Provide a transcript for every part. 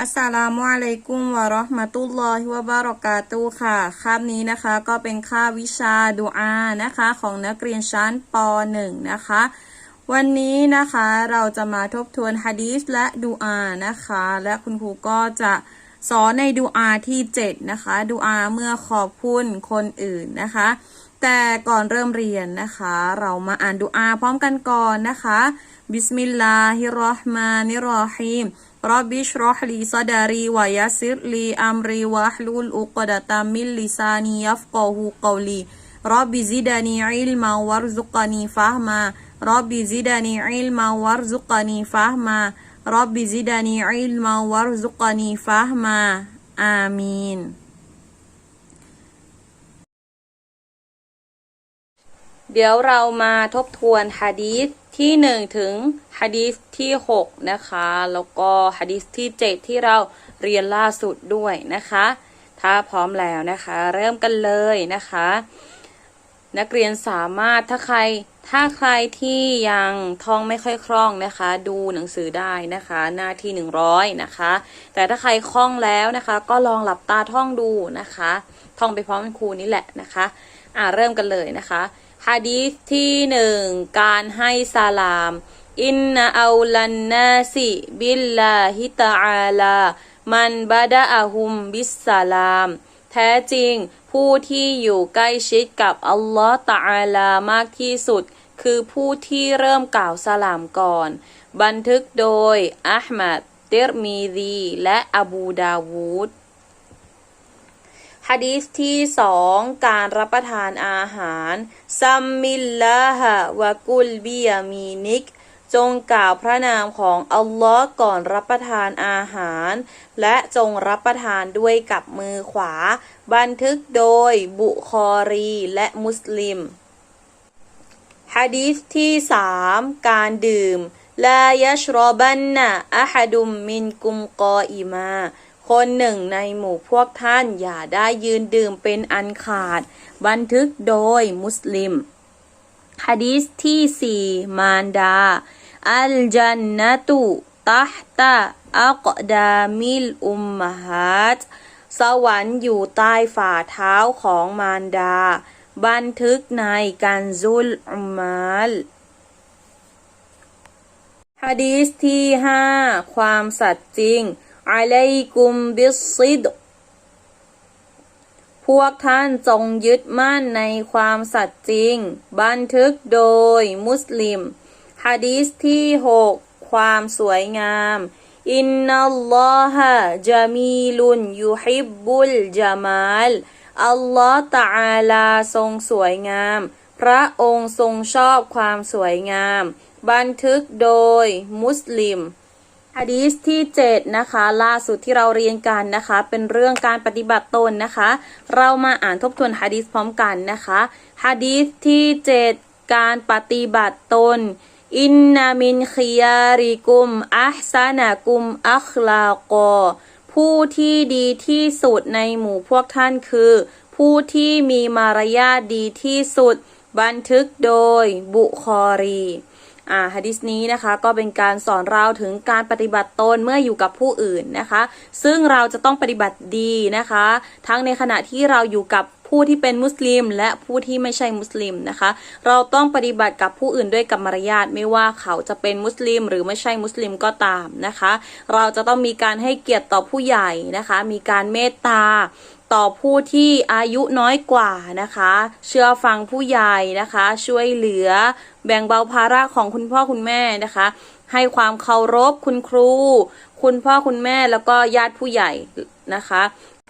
อัสสลามุอะลัยกุมวะเราะห์มะตุลลอฮิวะบารอกาตุค่ะ คาบนี้นะคะก็เป็นคาบวิชาดูอานะคะ ของนักเรียนชั้นป .1 นะคะ วันนี้นะคะเราจะมาทบทวนฮะดีษและดูอานะคะ และคุณครูก็จะสอนในดูอาที่ 7 นะคะ ดูอาเมื่อขอบคุณคนอื่นนะคะ แต่ก่อนเริ่มเรียนนะคะ เรามาอ่านดูอาพร้อมกันก่อนนะคะบิสมิลลาฮิรราะห์มานิรราะฮีม رب اشرح لي صدري ويسر لي أمري واحلل عقدة من لساني يفقه قولي رب زدني علما وارزقني فهما رب زدني علما وارزقني فهما رب زدني علما وارزقني فهما آمين เดี๋ยวเรามาทบทวนฮะดีษ ที่ 1 ถึงฮะดีษที่ 6 นะคะ แล้วก็ฮะดีษที่ 7 ที่เราเรียนล่าสุดด้วยนะคะ ถ้าพร้อมแล้วนะคะ เริ่มกันเลยนะคะ นักเรียนสามารถถ้าใครถ้าใครที่ยังท่องไม่ค่อยคล่องนะคะ ดูหนังสือได้นะคะ หน้าที่ 100 นะคะ แต่ถ้าใครคล่องแล้วนะคะ ก็ลองหลับตาท่องดูนะคะ ท่องไปพร้อมคุณครูนี่แหละนะคะ อ่าเริ่มกันเลยนะคะ ฮะดีษที่หนึ่งการให้สลาม อินนาอัลลันนาสิบิลลาฮิตาอาลา มันบาดาอะฮุมบิสสลาม แท้จริงผู้ที่อยู่ใกล้ชิดกับอัลลอฮ์ตะอาลามากที่สุด คือผู้ที่เริ่มกล่าวสลามก่อน บันทึกโดยอัลมัดเตอร์มีดีและอบูดาวูด ฮะดีษที่สองการรับประทานอาหารซัมมิลลาฮะวะกุลบิยามีนิก จงกล่าวพระนามของอัลลอฮ์ก่อนรับประทานอาหาร และจงรับประทานด้วยกับมือขวา บันทึกโดยบุคอรีและมุสลิมฮะดีษที่สามการดื่มลายชรบันนะอะฮดุมมินกุมกออิมา คนหนึ่งในหมู่พวกท่านอย่าได้ยืนดื่มเป็นอันขาด บันทึกโดยมุสลิมฮะดีษที่สี่มารดา อัลจันนตุตัฮตะอักดามิลอุมมฮัดสวรรค์อยู่ใต้ฝ่าเท้าของมารดา บันทึกในการซุลอุมมัลฮะดีษที่ห้าความสัตย์จริง อะลัยกุมบิสซิดพวกท่านจงยึดมั่นในความสัตย์จริง บันทึกโดยมุสลิมฮะดีษที่หกความสวยงาม อินนัลลอฮะจามีลุนยุฮิบบุลจามัลอัลลอฮ์ตะอาลาทรงสวยงาม พระองค์ทรงชอบความสวยงาม บันทึกโดยมุสลิม ฮะดีษที่ 7 นะคะ ล่าสุดที่เราเรียนกันนะคะ เป็นเรื่องการปฏิบัติตนนะคะ เรามาอ่านทบทวนฮะดีษพร้อมกันนะคะฮะดีษที่ 7 การปฏิบัติตนอินนามินคิยาริกุมอัพซานากุมอัคลากอผู้ที่ดีที่สุดในหมู่พวกท่านคือ ผู้ที่มีมารยาทดีที่สุด บันทึกโดยบุคอรี อ่าฮะดิษนี้นะคะก็เป็นการสอนเราถึงการปฏิบัติตนเมื่ออยู่กับผู้อื่นนะคะ ซึ่งเราจะต้องปฏิบัติดีนะคะ ทั้งในขณะที่เราอยู่กับผู้ที่เป็นมุสลิม และผู้ที่ไม่ใช่มุสลิมนะคะ เราต้องปฏิบัติกับผู้อื่นด้วยกับมารยาทไม่ว่าเขาจะเป็นมุสลิม หรือไม่ใช่มุสลิมก็ตามนะคะ เราจะต้องมีการให้เกียรติต่อผู้ใหญ่นะคะ มีการเมตตา ต่อผู้ที่อายุน้อยกว่านะคะ เชื่อฟังผู้ใหญ่นะคะ ช่วยเหลือ แบ่งเบาภาระของคุณพ่อคุณแม่นะคะ ให้ความเคารพคุณครู คุณพ่อคุณแม่แล้วก็ญาติผู้ใหญ่นะคะ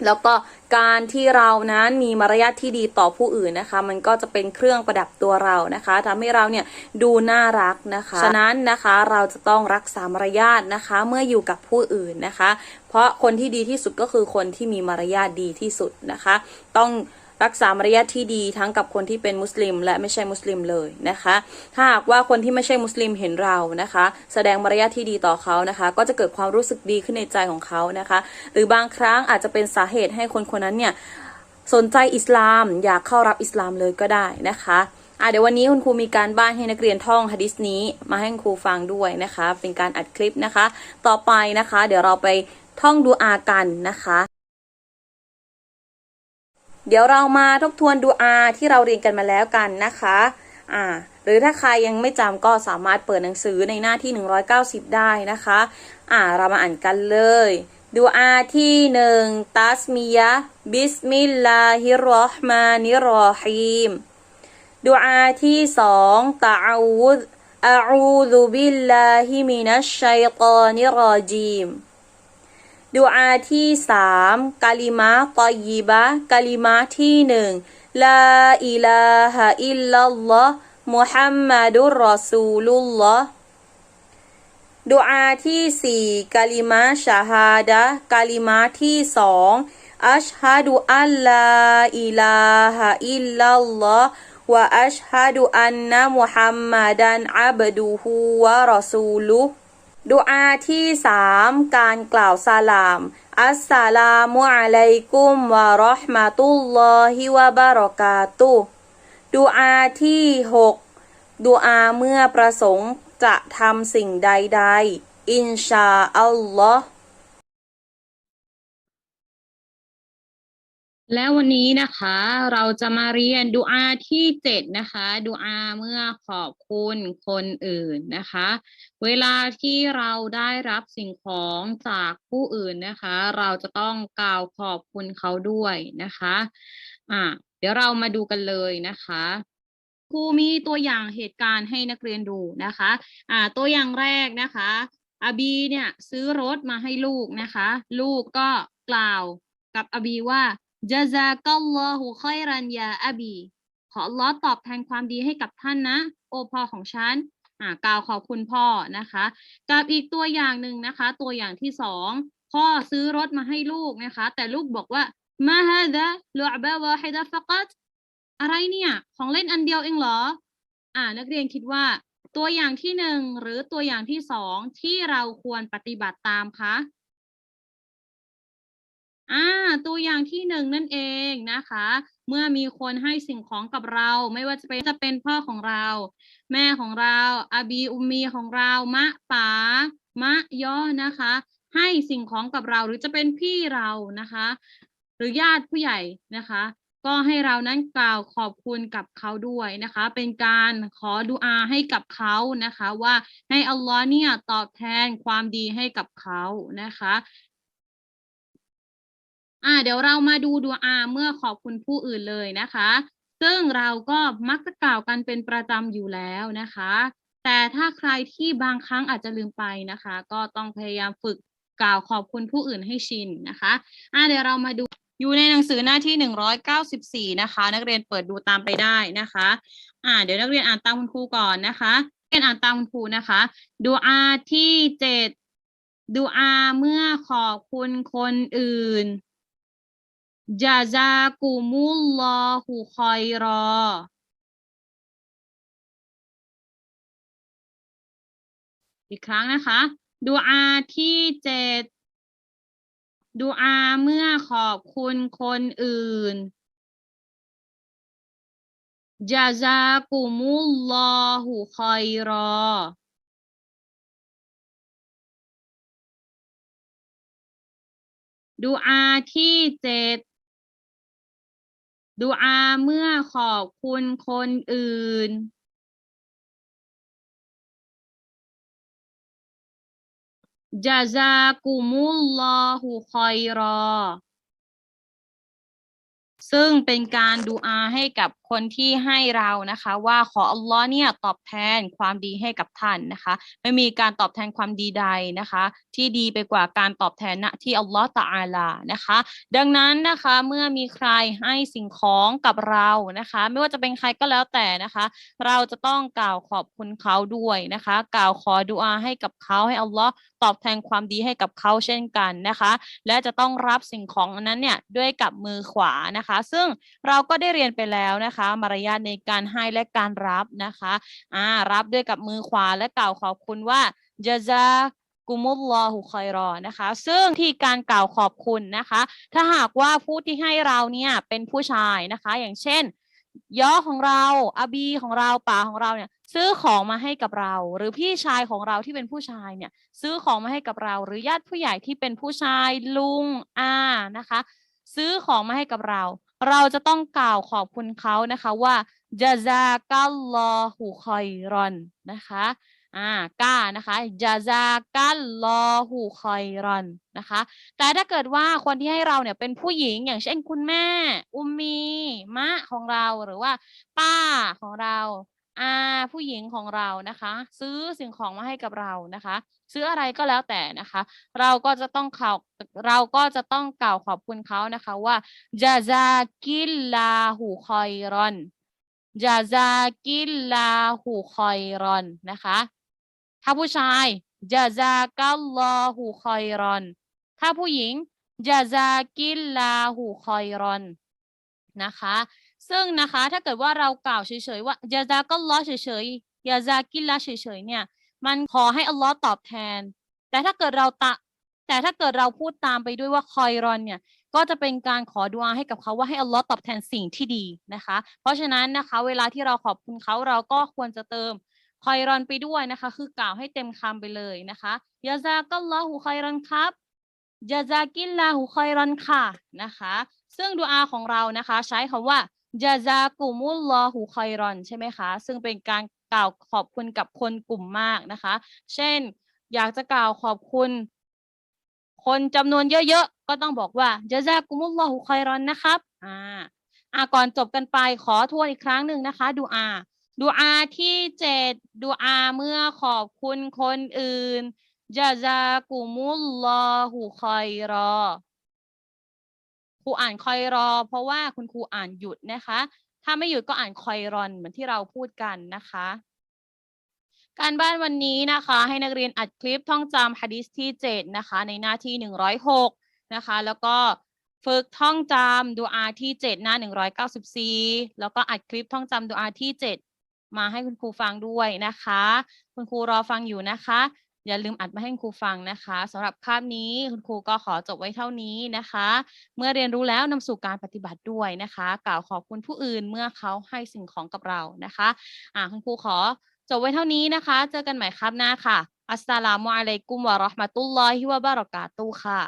แล้วก็การที่เรานั้นมีมารยาทที่ดีต่อผู้อื่นนะคะ มันก็จะเป็นเครื่องประดับตัวเรานะคะทำให้เราเนี่ยดูน่ารักนะคะ ฉะนั้นนะคะเราจะต้องรักษามารยาทนะคะ เมื่ออยู่กับผู้อื่นนะคะ เพราะคนที่ดีที่สุดก็คือคนที่มีมารยาทดีที่สุดนะคะ ต้อง รักษามารยาทที่ดีทั้งกับคนที่เป็นมุสลิม และไม่ใช่มุสลิมเลยนะคะ ถ้าหากว่าคนที่ไม่ใช่มุสลิมเห็นเรานะคะ แสดงมารยาทที่ดีต่อเขานะคะ ก็จะเกิดความรู้สึกดีขึ้นในใจของเขานะคะ หรือบางครั้งอาจจะเป็นสาเหตุให้คนคนนั้นเนี่ยสนใจอิสลามอยากเข้ารับอิสลามเลยก็ได้นะคะอะเดี๋ยววันนี้คุณครูมีการบ้านให้นักเรียนท่องฮะดิษนี้มาให้คุณครูฟังด้วยนะคะ เป็นการอัดคลิปนะคะ ต่อไปนะคะ เดี๋ยวเราไปท่องดูอากันนะคะ เดี๋ยวเรามาทบทวนดูอาที่เราเรียนกันมาแล้วกันนะคะอ่าหรือถ้าใครยังไม่จำก็สามารถเปิดหนังสือในหน้าที่ 190 ได้นะคะอ่าเรามาอ่านกันเลยดูอาที่หนึ่งตัสมียะบิสมิลลาฮิรราะห์มานิรราะฮีมดูอาที่สองตะอาวุธอาอู ดูอาที่สามกาลิมะตอยิบะกาลิมะที่หนึ่งลาอิลาฮะอิลลัลลอฮ์มุฮัมมัดุรรอซูลุลลอฮ์ดูอาที่สี่กาลิมะชาฮาดะกาลิมะที่สองอัชฮะดุอัลลาอิลาฮะอิลลัลลอฮ์วะอัชฮะดุอันนะมุฮัมมัดันอับดุฮูวะรอซูลุฮ์ ดูอาที่สามการกล่าวสลาม อัสสลามุอะลัยกุมวะราะห์มะตุลลอฮิวะบารอกาตุดูอาที่หกดูอาเมื่อประสงค์จะทำสิ่งใดๆอินชาอัลลอฮ์ แล้ววันนี้นะคะเราจะมาเรียนดูอาที่เจ็ดนะคะดูอาเมื่อขอบคุณคนอื่นนะคะ เวลาที่เราได้รับสิ่งของจากผู้อื่นนะคะ เราจะต้องกล่าวขอบคุณเขาด้วยนะคะอ่าเดี๋ยวเรามาดูกันเลยนะคะครูมีตัวอย่างเหตุการณ์ให้นักเรียนดูนะคะอ่าตัวอย่างแรกนะคะอาบีเนี่ยซื้อรถมาให้ลูกนะคะ ลูกก็กล่าวกับอาบีว่า จาซากัลลอฮุคอยรันยาอบี ขออัลลอฮ์ตอบแทนความดีให้กับท่านนะ โอพ่อของฉันอ่ากล่าวขอบคุณพ่อนะคะ กับอีกตัวอย่างหนึ่งนะคะ ตัวอย่างที่สองพ่อซื้อรถมาให้ลูกนะคะ แต่ลูกบอกว่ามาฮาดะลุอบะวาฮิดะฟักัตอะไรเนี่ย ของเล่นอันเดียวเองเหรอ อ่า นักเรียนคิดว่า ตัวอย่างที่หนึ่งหรือตัวอย่างที่สองที่เราควรปฏิบัติตามคะ อ่าตัวอย่างที่หนึ่งนั่นเองนะคะ เมื่อมีคนให้สิ่งของกับเรา ไม่ว่าจะเป็นจะเป็นพ่อของเรา แม่ของเราอาบีอุมีของเรา มะป๋ามะย่อนะคะ ให้สิ่งของกับเราหรือจะเป็นพี่เรานะคะ หรือญาติผู้ใหญ่นะคะ ก็ให้เรานั้นกล่าวขอบคุณกับเขาด้วยนะคะ เป็นการขอดุอาให้กับเขานะคะ ว่าให้อัลลอฮ์เนี่ยตอบแทนความดีให้กับเขานะคะ อ่าเดี๋ยวเรามาดูดูอาเมื่อขอบคุณผู้อื่นเลยนะคะ ซึ่งเราก็มักจะกล่าวกันเป็นประจำอยู่แล้วนะคะ แต่ถ้าใครที่บางครั้งอาจจะลืมไปนะคะ ก็ต้องพยายามฝึกกล่าวขอบคุณผู้อื่นให้ชินนะคะอ่าเดี๋ยวเรามาดูอยู่ในหนังสือหน้าที่หนึ่งร้อยเก้าสิบสี่นะคะ นักเรียนเปิดดูตามไปได้นะคะ อ่า เดี๋ยวนักเรียนอ่านตามคุณครูก่อนนะคะนักเรียนอ่านตามคุณครูนะคะดูอาที่เจ็ดดูอาเมื่อขอบคุณคนอื่น จาซากุมุลลอฮุคอยรอ อีกครั้งนะคะ ดูอาที่เจ็ดดูอาเมื่อขอบคุณคนอื่นจาซากุมุลลอฮุคอยรอ ดูอาที่เจ็ด ดูอาเมื่อขอบคุณคนอื่น จาซากุมุลลอฮุคอยรอ ซึ่งเป็นการดูอาให้กับคนที่ให้เรานะคะ ว่าขออัลลอฮ์เนี่ยตอบแทนความดีให้กับท่านนะคะ ไม่มีการตอบแทนความดีใดนะคะ ที่ดีไปกว่าการตอบแทนณที่อัลลอฮ์ตะอาลานะคะ ดังนั้นนะคะเมื่อมีใครให้สิ่งของกับเรานะคะ ไม่ว่าจะเป็นใครก็แล้วแต่นะคะ เราจะต้องกล่าวขอบคุณเขาด้วยนะคะ กล่าวขอดุอาให้กับเขาให้อัลลอฮ์ตอบแทนความดีให้กับเขาเช่นกันนะคะ และจะต้องรับสิ่งของนั้นเนี่ยด้วยกับมือขวานะคะ ซึ่งเราก็ได้เรียนไปแล้วนะคะมารยาทในการให้และการรับนะคะอ่ารับด้วยกับมือขวาและกล่าวขอบคุณว่าจาซากุมุลลอฮุคอยรอนะคะ ซึ่งที่การกล่าวขอบคุณนะคะ ถ้าหากว่าผู้ที่ให้เราเนี่ยเป็นผู้ชายนะคะ อย่างเช่นย่อของเราอาบีของเราป๋าของเราเนี่ยซื้อของมาให้กับเรา หรือพี่ชายของเราที่เป็นผู้ชายเนี่ย ซื้อของมาให้กับเรา หรือญาติผู้ใหญ่ที่เป็นผู้ชายลุงอานะคะ ซื้อของมาให้กับเรา เราจะต้องกล่าวขอบคุณเขานะคะว่าจาซากัลลอฮุคอยรอนนะคะอ่าก้านะคะจาซากัลลอฮุคอยรอนนะคะ แต่ถ้าเกิดว่าคนที่ให้เราเนี่ยเป็นผู้หญิงอย่างเช่นคุณแม่ อุมมี มะของเราหรือว่า ป้าของเรา อาผู้หญิงของเรานะคะ ซื้อสิ่งของมาให้กับเรานะคะ ซื้ออะไรก็แล้วแต่นะคะ เราก็จะต้องข่าวเราก็จะต้องกล่าวขอบคุณเขานะคะว่าจาซากิลลาหูคอยรอนจาซากิลลาหูคอยรอนนะคะ ถ้าผู้ชายจาซากัลลอหูคอยรอน ถ้าผู้หญิงจาซากิลลาหูคอยรอนนะคะ ซึ่งนะคะถ้าเกิดว่าเรากล่าวเฉยๆว่าจาซากัลลอเฉยๆยาซากิลลาเฉยๆเนี่ย มันขอให้อัลลอฮ์ตอบแทน แต่ถ้าเกิดเราตะ แต่ถ้าเกิดเราพูดตามไปด้วยว่าคอยรอนเนี่ยก็จะเป็นการขอดุอาให้กับเขาว่าให้อัลลอฮ์ตอบแทนสิ่งที่ดีนะคะ เพราะฉะนั้นนะคะ เวลาที่เราขอบคุณเขาเราก็ควรจะเติมคอยรอนไปด้วยนะคะ คือกล่าวให้เต็มคำไปเลยนะคะยาซากัลลอฮุคอยรอนครับยาซากิลลาหูคอยรอนค่ะนะคะ ซึ่งดุอาของเรานะคะ ใช้คำว่า จาซากุมุลลอฮูคอยรอนใช่ไหมคะ ซึ่งเป็นการกล่าวขอบคุณกับคนกลุ่มมากนะคะ เช่น อยากจะกล่าวขอบคุณ คนจำนวนเยอะๆ ก็ต้องบอกว่าจาซากุมุลลอฮูคอยรอนนะครับอ่าอ่าก่อนจบกันไปขอทวนอีกครั้งหนึ่งนะคะ ดูอาดูอาที่เจ็ดดูอาเมื่อขอบคุณคนอื่นจาซากุมุลลอฮูคอยรอ รูอ่านคอยรอ เพราะว่าคุณครูอ่านหยุดนะคะ ถ้าไม่หยุดก็อ่านคอยรอนเหมือนที่เราพูดกันนะคะ การบ้านวันนี้นะคะ ให้นักเรียนอัดคลิปท่องจำฮะดิษที่เจ็ดนะคะ ในหน้าที่หนึ่งร้อยหกนะคะ แล้วก็ฝึกท่องจำดูอาที่เจ็ดหน้าหนึ่งร้อยเก้าสิบสี่แล้วก็อัดคลิปท่องจำดูอาที่เจ็ดมาให้คุณครูฟังด้วยนะคะ คุณครูรอฟังอยู่นะคะ อย่าลืมอัดมาให้ครูฟังนะคะสำหรับคาบนี้คุณครูก็ขอจบไว้เท่านี้นะคะ เมื่อเรียนรู้แล้วนำสู่การปฏิบัติด้วยนะคะ กล่าวขอบคุณผู้อื่นเมื่อเขาให้สิ่งของกับเรานะคะอ่าคุณครูขอจบไว้เท่านี้นะคะ เจอกันใหม่ครับหน้าค่ะอัสสลามุอะลัยกุมวะเราะห์มะตุลลอฮิวะบะเราะกาตุค่ะ